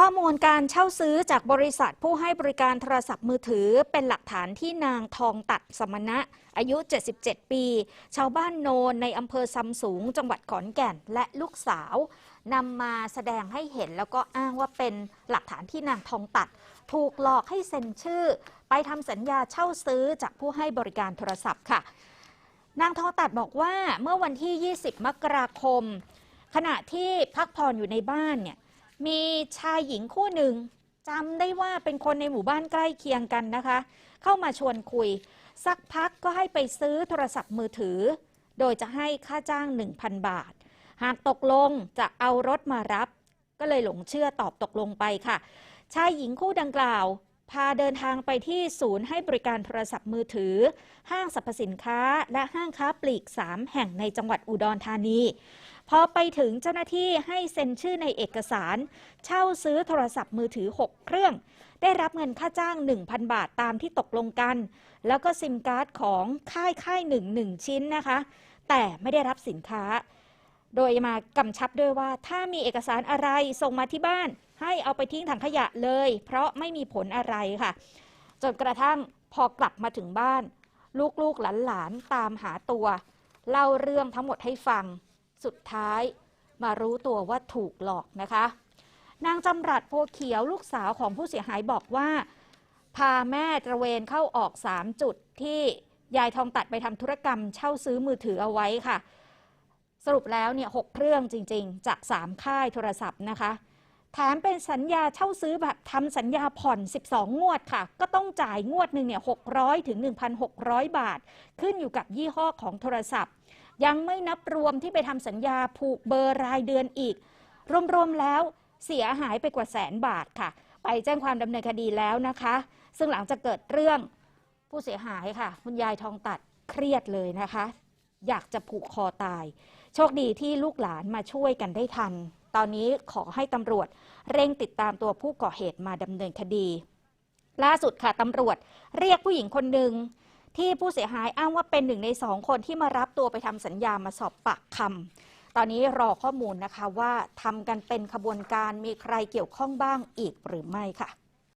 ข้อมูลการเช่าซื้อจากบริษัทผู้ให้บริการโทรศัพท์มือถือ เป็นหลักฐานที่นางทองตัดสมณะ อายุ 77 ปี ชาวบ้านโนนในอำเภอซำสูง จังหวัดขอนแก่นและลูกสาวนำมาแสดงให้เห็นแล้วก็อ้างว่าเป็นหลักฐานที่นางทองตัด ถูกหลอกให้เซ็นชื่อ ไปทำสัญญาเช่าซื้อจากผู้ให้บริการโทรศัพท์ค่ะ นางทองตัดบอกว่าเมื่อวันที่ 20 มกราคม ขณะที่พักผ่อนอยู่ในบ้านเนี่ย มีชายหญิงคู่หนึ่งจำได้ว่าเป็นคนในหมู่บ้านใกล้เคียงกันนะคะ เข้ามาชวนคุย สักพักก็ให้ไปซื้อโทรศัพท์มือถือ โดยจะให้ค่าจ้าง 1,000 บาท หากตกลงจะเอารถมารับ ก็เลยหลงเชื่อตอบตกลงไปค่ะ ชายหญิงคู่ดังกล่าว พาเดินทางไปที่ศูนย์ให้บริการโทรศัพท์มือถือ ห้างสรรพสินค้า และห้างค้าปลีก 3 แห่งในจังหวัดอุดรธานี พอไปถึงเจ้าหน้าที่ให้เซ็นชื่อในเอกสาร เช่าซื้อโทรศัพท์มือถือ 6 เครื่อง ได้รับเงินค่าจ้าง 1,000 บาทตามที่ตกลงกัน แล้วก็ซิมการ์ดของค่ายค่ายหนึ่งหนึ่งชิ้นนะคะ แต่ไม่ได้รับสินค้า โดยมากำชับด้วยว่าถ้ามีเอกสารอะไรส่งมาที่บ้าน ให้เอาไปทิ้งถังขยะเลย เพราะไม่มีผลอะไรค่ะ จนกระทั่งพอกลับมาถึงบ้าน ลูกๆหลานๆตามหาตัว เล่าเรื่องทั้งหมดให้ฟัง สุดท้ายมารู้ตัวว่าถูกหลอกนะคะ นางจำรัดโพเขียวลูกสาวของผู้เสียหายบอกว่า พาแม่ตระเวนเข้าออก 3 จุดที่ยายทองตัดไปทำธุรกรรมเช่าซื้อมือถือเอาไว้ค่ะ สรุปแล้วเนี่ยหกเครื่องจริงๆ จาก 3 ค่ายโทรศัพท์นะคะแถมเป็นสัญญาเช่าซื้อแบบทำสัญญาผ่อน 12 งวดค่ะ ก็ต้องจ่ายงวดหนึ่งเนี่ย600 ถึง 1,600 บาท ขึ้นอยู่กับยี่ห้อของโทรศัพท์ ยังไม่นับรวมที่ไปทำสัญญาผูกเบอร์รายเดือนอีก รวมๆแล้วเสียหายไปกว่าแสนบาทค่ะ ไปแจ้งความดำเนินคดีแล้วนะคะ ซึ่งหลังจากเกิดเรื่องผู้เสียหายค่ะ คุณยายทองตัดเครียดเลยนะคะ อยากจะผูกคอตาย โชคดีที่ลูกหลานมาช่วยกันได้ทัน ตอนนี้ขอให้ตำรวจเร่งติดตามตัวผู้ก่อเหตุมาดำเนินคดี ล่าสุดค่ะตำรวจเรียกผู้หญิงคนหนึ่ง ที่ผู้เสียหายอ้างว่าเป็นหนึ่งในสองคนที่มารับตัวไปทำสัญญามาสอบปากคำตอนนี้รอข้อมูลนะคะว่าทำกันเป็นขบวนการมีใครเกี่ยวข้องบ้างอีกหรือไม่ค่ะ